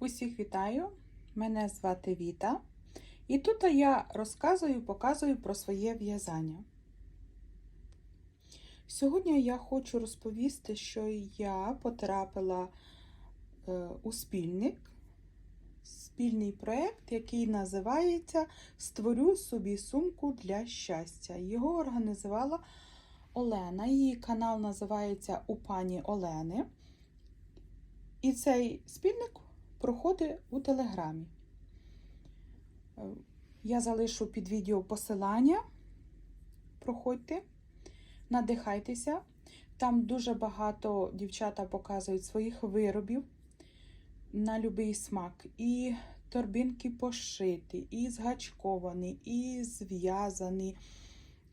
Усіх вітаю! Мене звати Віта. І тут я розказую, показую про своє в'язання. Сьогодні я хочу розповісти, що я потрапила е, у спільник, спільний проєкт, який називається Створю собі сумку для щастя. Його організувала Олена. Її канал називається У пані Олени. І цей спільник проходить у Телеграмі. Е, Я залишу під відео посилання. Проходьте, надихайтеся. Там дуже багато дівчата показують своїх виробів на будь-який смак. І торбинки пошиті, і згачковані, і зв'язані,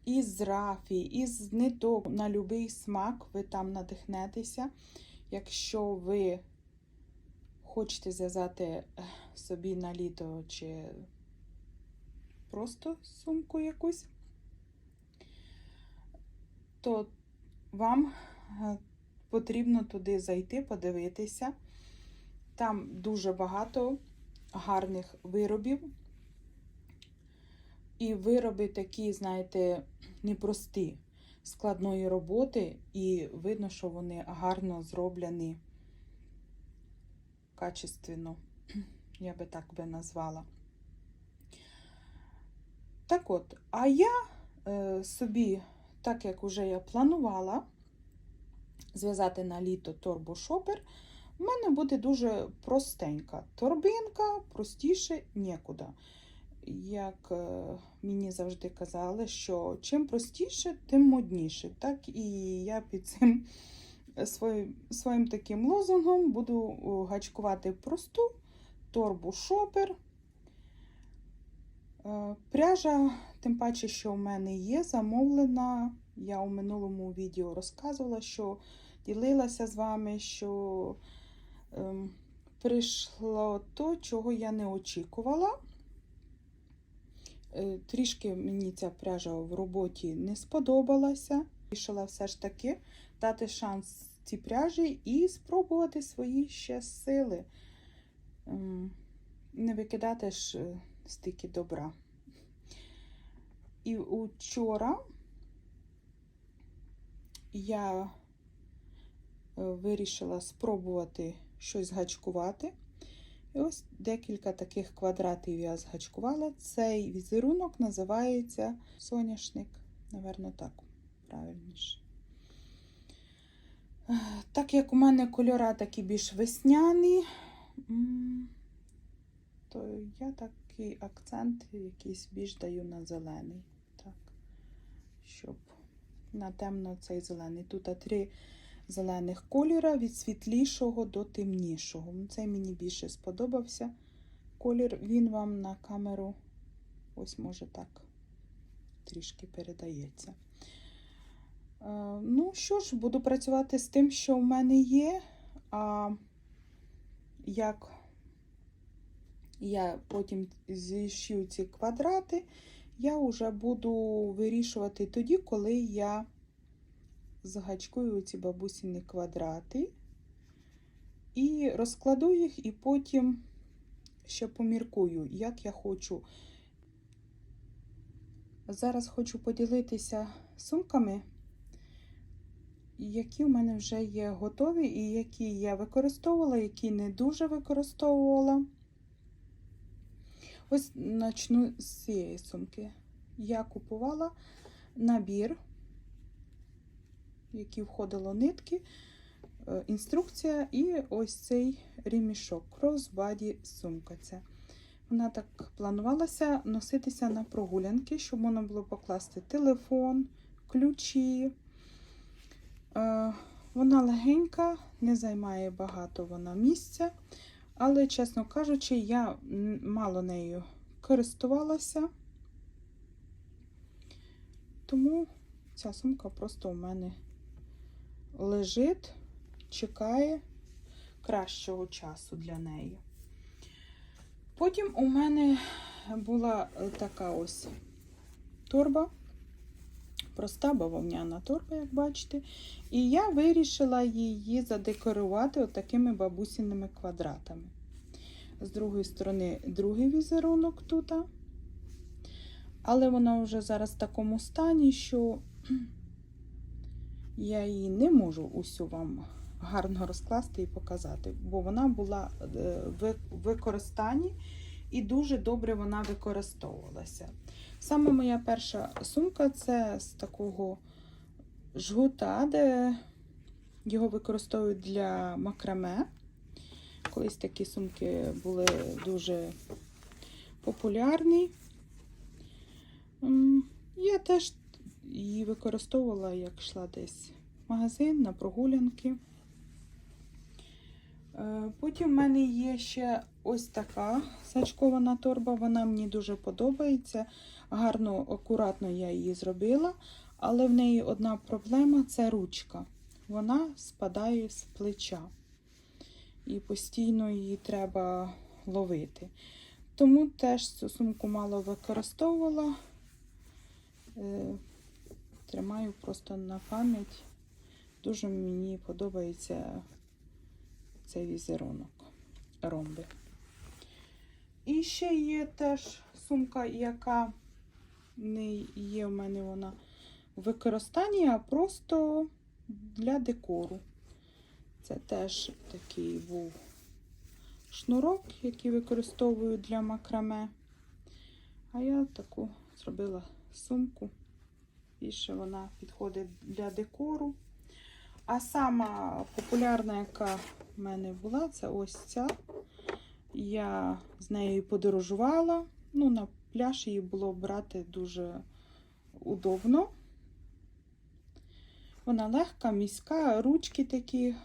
і з рафі, і з ниток. На будь-який смак ви там надихнетеся. Якщо ви хочете зв'язати собі на літо чи просто сумку якусь, то вам потрібно туди зайти, подивитися. Там дуже багато гарних виробів. І вироби такі, знаєте, непрості, складної роботи, і видно, що вони гарно зроблені качественно, я би так би назвала. Так от, а я е, собі, так як вже я планувала зв'язати на літо торбу шопер, в мене буде дуже простенька торбинка, простіше нікуди. Як е, мені завжди казали, що чим простіше, тим модніше. Так і я під цим своїм, своїм таким лозунгом буду гачкувати просту торбу шопер. Е, пряжа, тим паче, що в мене є, замовлена. Я у минулому відео розказувала, що ділилася з вами, що ем, прийшло то, чого я не очікувала. Е, трішки мені ця пряжа в роботі не сподобалася. Рішила все ж таки дати шанс цій пряжі і спробувати свої ще сили. Ем, не викидати ж е, стільки добра. І вчора я е, вирішила спробувати щось згачкувати. І ось декілька таких квадратів я згачкувала. Цей візерунок називається соняшник, Наверно, так, правильніше. Так як у мене кольора такі більш весняні, то я такий акцент якийсь більш даю на зелений. Так, щоб на темно цей зелений. Тут три зелених кольора від світлішого до темнішого. Цей мені більше сподобався. Колір, він вам на камеру, ось може так, трішки передається. Ну що ж, буду працювати з тим, що в мене є. А як я потім зішью ці квадрати, я вже буду вирішувати тоді, коли я загачкую ці бабусіні квадрати і розкладу їх, і потім ще поміркую, як я хочу. Зараз хочу поділитися сумками які в мене вже є готові, і які я використовувала, які не дуже використовувала. Ось почну з цієї сумки. Я купувала набір, в який входило нитки, е, інструкція і ось цей ремішок, кросбаді сумка. Ця. Вона так планувалася носитися на прогулянки, щоб можна було покласти телефон, ключі. Е, вона легенька, не займає багато вона місця, але, чесно кажучи, я мало нею користувалася, тому ця сумка просто у мене лежить, чекає кращого часу для неї. Потім у мене була така ось торба проста бавовняна торба, як бачите. І я вирішила її задекорувати отакими бабусіними квадратами. з другої сторони другий візерунок тут. Але вона вже зараз в такому стані, що я її не можу усю вам гарно розкласти і показати, бо вона була е, в використанні і дуже добре вона використовувалася. Саме моя перша сумка це з такого жгута, де його використовують для макраме. Колись такі сумки були дуже популярні. Я теж її використовувала, як йшла десь в магазин на прогулянки. Е, Потім в мене є ще ось така сачкована торба. Вона мені дуже подобається. Гарно, акуратно я її зробила, але в неї одна проблема це ручка. Вона спадає з плеча. І постійно її треба ловити. Тому теж цю сумку мало використовувала. Е, Тримаю просто на пам'ять. Дуже мені подобається цей візерунок ромби. І ще є теж сумка, яка не є в мене вона в використанні, а просто для декору. Це теж такий був шнурок, який використовую для макраме. А я таку зробила сумку. Більше вона підходить для декору. А сама популярна, яка в мене була, це ось ця. Я з нею подорожувала. Ну, на пляж її було брати дуже удобно. Вона легка, міська, ручки такі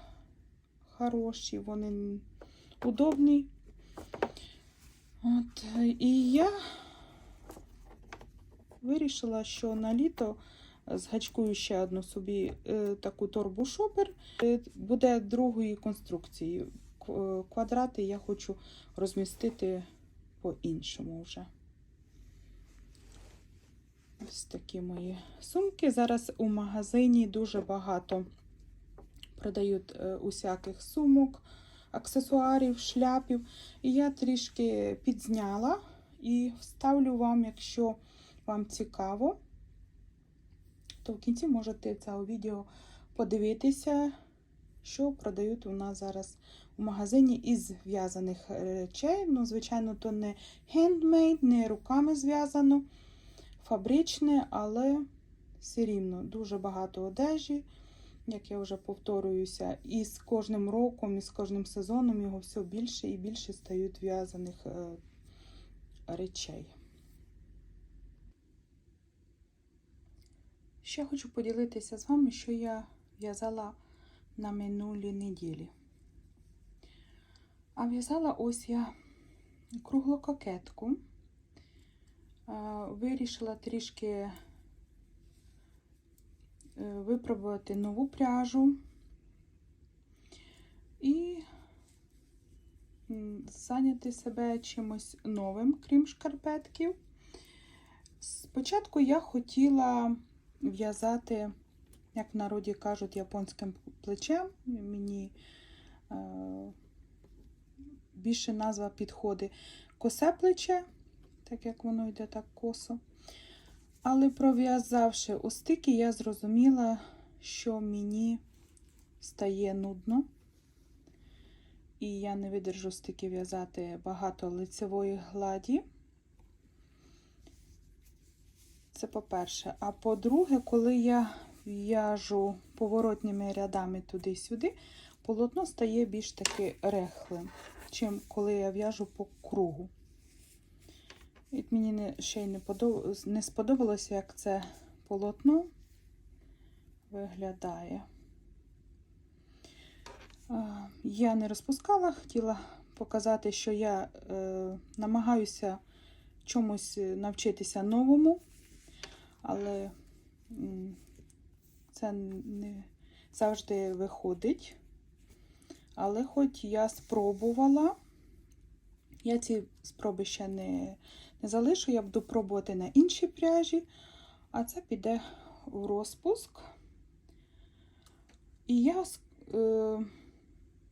хороші, вони удобні. От, і я вирішила, що на літо згачкую ще одну собі е, таку торбу шопер. Е, буде другої конструкції. Е, Квадрати я хочу розмістити по-іншому вже. Ось такі мої сумки. Зараз у магазині дуже багато продають усяких сумок, аксесуарів, шляпів. І я трішки підзняла і вставлю вам, якщо вам цікаво, то в кінці можете це відео подивитися, що продають у нас зараз у магазині із зв'язаних речей. Ну, звичайно, то не хендмейд, не руками зв'язано, фабричне, але все рівно дуже багато одежі. Як я вже повторююся, і з кожним роком, і з кожним сезоном його все більше і більше стають в'язаних е, речей. Ще хочу поділитися з вами, що я в'язала на минулій неділі. А в'язала ось я круглу кокетку. Вирішила трішки е, випробувати нову пряжу і зайняти себе чимось новим, крім шкарпетків. Спочатку я хотіла в'язати, як в народі кажуть, японським плечем. Мені е, більше назва підходить косе плече, так як воно йде так косо. Але пров'язавши остики, я зрозуміла, що мені стає нудно. І я не видержу стільки в'язати багато лицевої гладі. Це по-перше. А по-друге, коли я в'яжу поворотніми рядами туди-сюди, полотно стає більш таки рехлим, чим коли я в'яжу по кругу. І мені ще й не, подоб... не сподобалося, як це полотно виглядає. Я не розпускала, хотіла показати, що я е, намагаюся чомусь навчитися новому, але це не завжди виходить. Але хоч я спробувала, я ці спроби ще не, не залишу, я буду пробувати на іншій пряжі, а це піде в розпуск. І я е,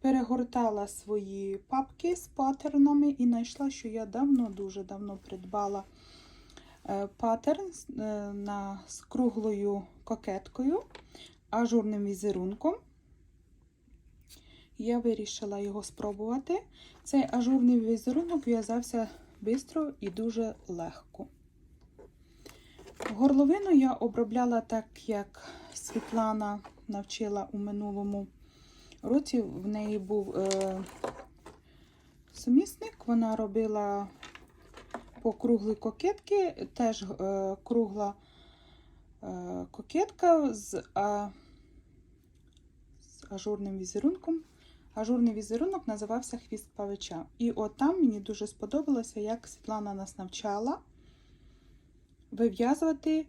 перегортала свої папки з паттернами і знайшла, що я давно, дуже давно придбала паттерн з- е, на, з круглою кокеткою, ажурним візерунком. Я вирішила його спробувати. Цей ажурний візерунок в'язався швидко і дуже легко. Горловину я обробляла так, як Світлана навчила у минулому році. В неї був е, сумісник, вона робила по круглій кокетки, теж е, кругла е, кокетка з, а, з ажурним візерунком. Ажурний візерунок називався Хвіст павича. І от там мені дуже сподобалося, як Світлана нас навчала вив'язувати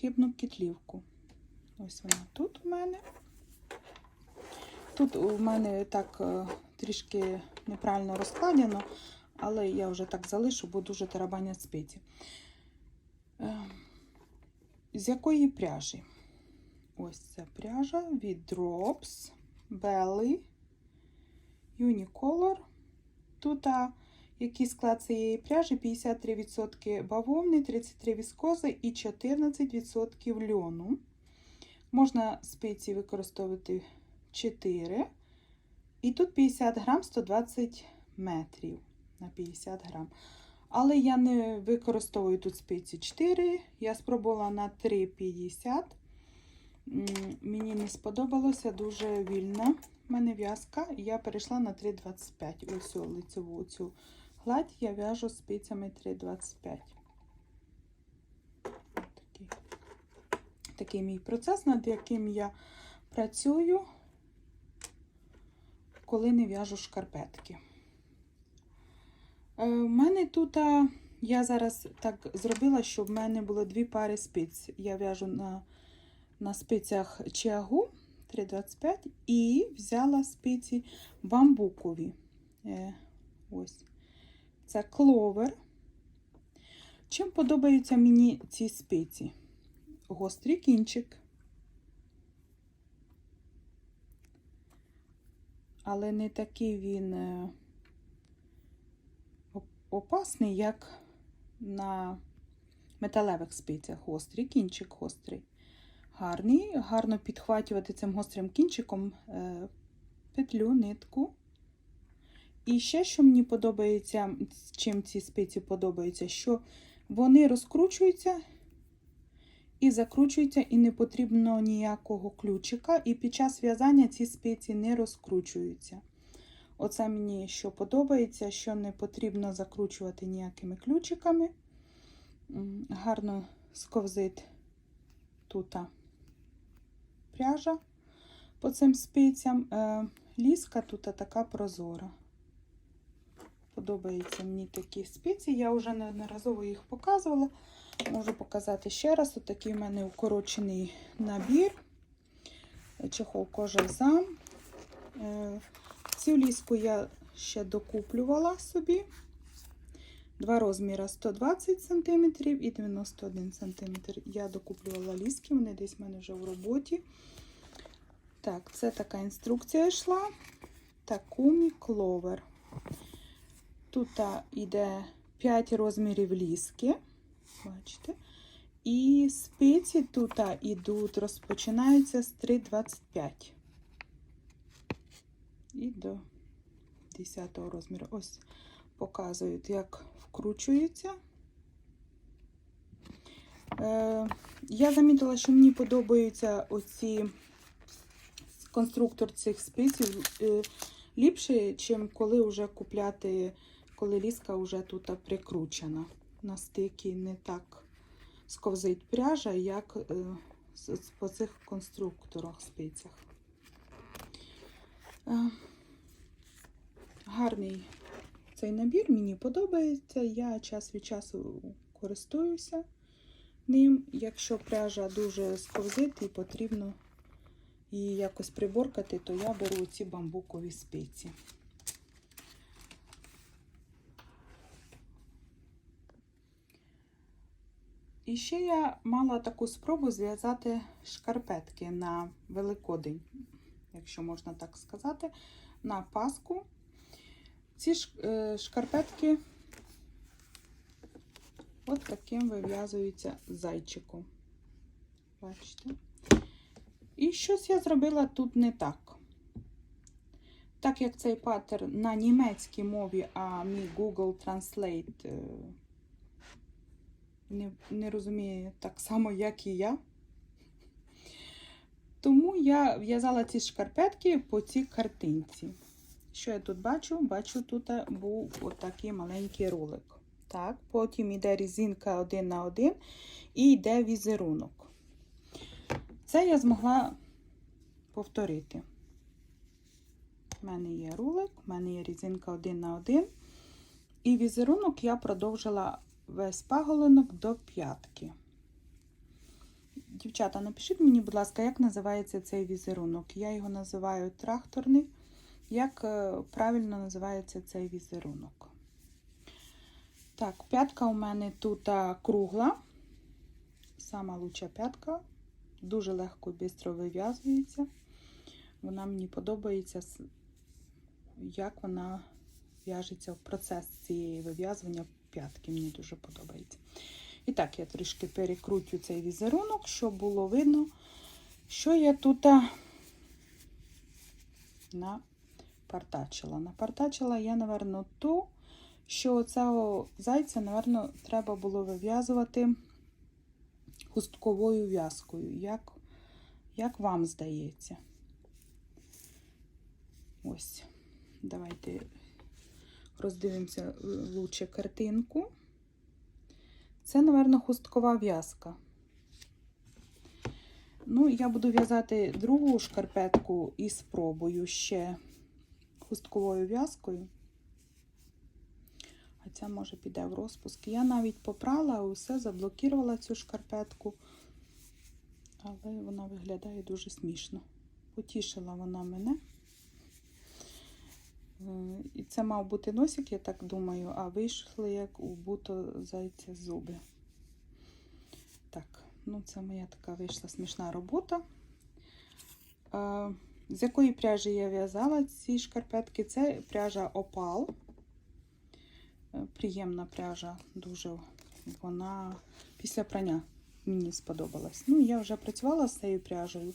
хибну кітлівку. Ось вона тут у мене. Тут у мене так е, трішки неправильно розкладено, але я вже так залишу, бо дуже тарабанять спиці. Е, З якої пряжі? Ось ця пряжа від Drops Belly Unicolor. Тут який склад цієї пряжі 53% бавовни, 33% віскози і 14% льону. Можна спиці використовувати 4. І тут 50 грам 120 метрів на 50 грам. Але я не використовую тут спиці 4. Я спробувала на 3,50. Мені не сподобалося дуже вільна в мене в'язка. Я перейшла на 3,25. Ось лицеву цю гладь я в'яжу спицями 3,25. Такий, такий мій процес, над яким я працюю, коли не в'яжу шкарпетки. У мене тут я зараз так зробила, щоб в мене було дві пари спиць. Я в'яжу на, на спицях чиагу 3,25 і взяла спиці бамбукові. Е, ось. Це кловер. Чим подобаються мені ці спиці? Гострий кінчик. Але не такий він е, опасний, як на металевих спицях. Гострий кінчик гострий. Гарний, гарно підхватювати цим гострим кінчиком е, петлю, нитку. І ще, що мені подобається, чим ці спиці подобаються, що вони розкручуються і закручуються, і не потрібно ніякого ключика. І під час в'язання ці спиці не розкручуються. Оце мені що подобається, що не потрібно закручувати ніякими ключиками. Гарно сковзить тут пряжа по цим спицям. Е, Ліска тут така прозора. Подобаються мені такі спиці. Я вже неодноразово їх показувала. Можу показати ще раз. Ось такий в мене укорочений набір. Чехол кожа-зам. Цю ліску я ще докуплювала собі. Два розміри 120 см і 91 см. Я докуплювала ліски, вони десь в мене вже в роботі. Так, це така інструкція йшла. Такумі кловер. Тут йде 5 розмірів ліски. Бачите? І спиці тут йдуть, розпочинаються з 3,25 і до 10 розміру. Ось показують, як вкручується. Е, я замітила, що мені подобаються оці конструктор цих спиців е, ліпше, ніж коли вже купляти, коли ліска вже тут прикручена. На стики не так сковзить пряжа, як е, по цих конструкторах спицях. Е, Гарний цей набір, мені подобається. Я час від часу користуюся ним. Якщо пряжа дуже сковзить і потрібно її якось приборкати, то я беру ці бамбукові спиці. І ще я мала таку спробу зв'язати шкарпетки на Великодень, якщо можна так сказати. на Пасху. Ці е, шкарпетки от таким вив'язуються зайчиком. Бачите? І щось я зробила тут не так. Так як цей паттерн на німецькій мові, а мій Google Translate е, не, не розуміє так само, як і я. Тому я в'язала ці шкарпетки по цій картинці. Що я тут бачу? Бачу, тут був отакий маленький ролик. Так, потім йде різинка один на один і йде візерунок. Це я змогла повторити. У мене є рулик, у мене є різинка один на один. І візерунок я продовжила весь паголинок до п'ятки. Дівчата, напишіть мені, будь ласка, як називається цей візерунок. Я його називаю тракторний. Як е, правильно називається цей візерунок? Так, п'ятка у мене тут кругла. Сама лучша п'ятка. Дуже легко і швидко вив'язується. Вона мені подобається, як вона в'яжеться в процес цієї вив'язування п'ятки. Мені дуже подобається. І так, я трішки перекрутю цей візерунок, щоб було видно, що я тут напартачила. Напартачила я, напевно, ту, що цього зайця, напевно, треба було вив'язувати хустковою в'язкою, як, як вам здається. Ось, давайте роздивимося лучше картинку. Це, напевно, хусткова в'язка. Ну, я буду в'язати другу шкарпетку і спробую ще хустковою в'язкою. А ця може піде в розпуск. Я навіть попрала, усе заблокувала цю шкарпетку, але вона виглядає дуже смішно. Потішила вона мене. Е, І це мав бути носик, я так думаю, а вийшли як у буто зайця зуби. Так, ну це моя така вийшла смішна робота. Е, З якої пряжі я в'язала ці шкарпетки? Це пряжа Опал. Е, Приємна пряжа, дуже вона після прання мені сподобалась. Ну, я вже працювала з цією пряжею.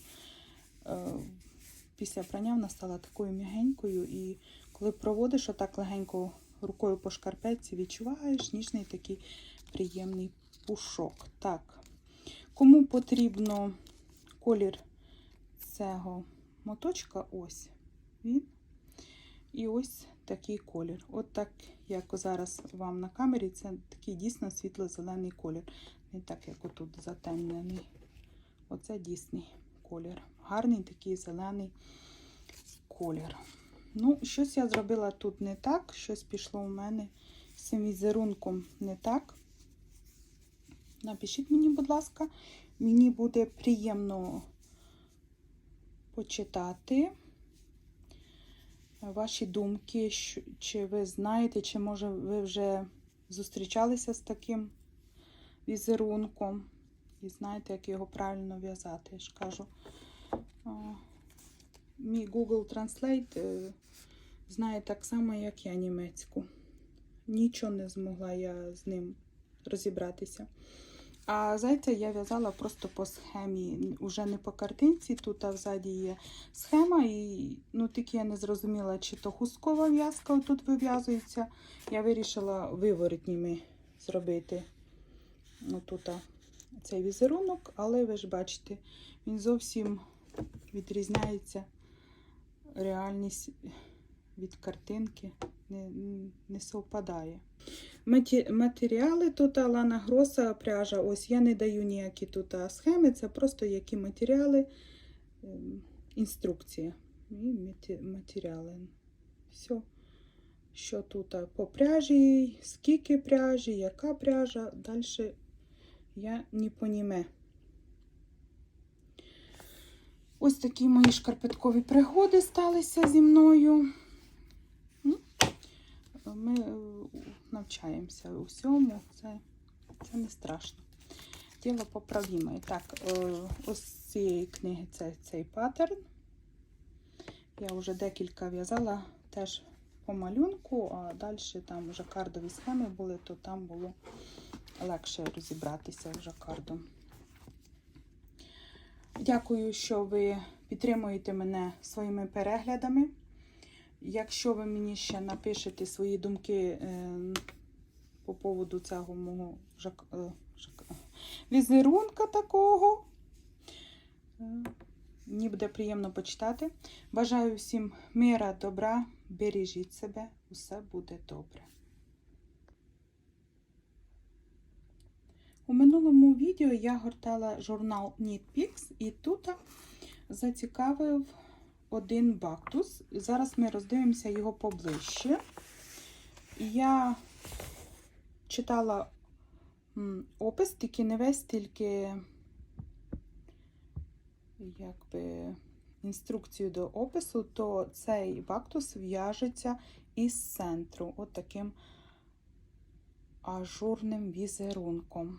Після прання вона стала такою м'ягенькою і коли проводиш отак легенько рукою по шкарпетці, відчуваєш ніжний такий приємний пушок. Так, кому потрібно колір цього моточка, ось він. І ось такий колір. От так, як зараз вам на камері, це такий дійсно світло-зелений колір. Не так, як отут затемнений. Оце дійсний колір. Гарний такий зелений колір. Ну, щось я зробила тут не так, щось пішло у мене з цим візерунком не так. Напишіть мені, будь ласка, мені буде приємно почитати ваші думки, чи ви знаєте, чи може ви вже зустрічалися з таким візерунком і знаєте, як його правильно в'язати. Я ж кажу, мій Google Translate е, знає так само, як я німецьку. Нічого не змогла я з ним розібратися. А зайця я в'язала просто по схемі, уже не по картинці, тут а взаді є схема, і ну, тільки я не зрозуміла, чи то хусткова в'язка тут вив'язується. Я вирішила виворотніми зробити ну, тут цей візерунок, але ви ж бачите, він зовсім відрізняється реальність від картинки не, не совпадає. Матеріали тут Лана Гроса пряжа. Ось я не даю ніякі тут схеми, це просто які матеріали, ем, інструкція. І матеріали. Все. Що тут по пряжі, скільки пряжі, яка пряжа, далі я не поніме. Ось такі мої шкарпеткові пригоди сталися зі мною. Ну, Ми е, навчаємося у всьому, це, це не страшно. Діло поправіме. Так, е, ось з цієї книги це цей паттерн. Я вже декілька в'язала теж по малюнку, а далі там вже кардові схеми були, то там було легше розібратися вже кардом. Дякую, що ви підтримуєте мене своїми переглядами. Якщо ви мені ще напишете свої думки е, по поводу цього мого жак, е, жак, візерунка такого, е, мені буде приємно почитати. Бажаю всім мира, добра, бережіть себе, усе буде добре. У минулому відео я гортала журнал Knitpicks і тут зацікавив один бактус. Зараз ми роздивимося його поближче. Я читала опис, тільки не весь, тільки якби інструкцію до опису, то цей бактус в'яжеться із центру, от таким ажурним візерунком.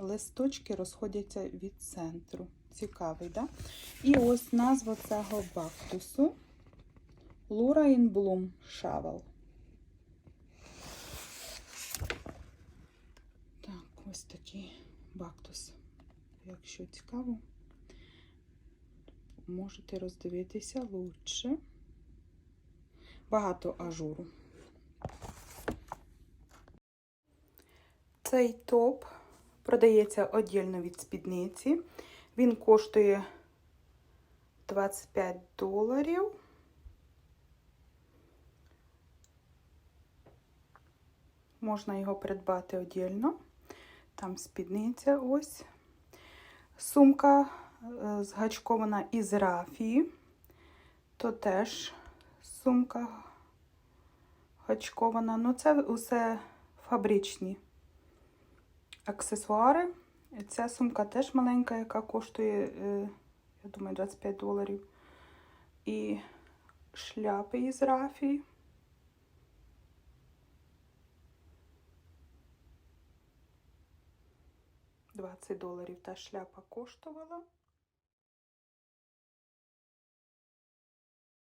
Листочки розходяться від центру. Цікавий, да? І ось назва цього бактусу Bloom Shovel. Так, ось такий бактус. Якщо цікаво, можете роздивитися лучше. Багато ажуру. Цей топ продається віддільно від спідниці. Він коштує 25 доларів. Можна його придбати віддільно. Там спідниця ось. Сумка е, згачкована із рафії. То теж сумка гачкована. Ну, це усе фабричні аксесуари. Ця сумка теж маленька, яка коштує, е, я думаю, 25 доларів. І шляпи із рафії. Двадцять доларів та шляпа коштувала.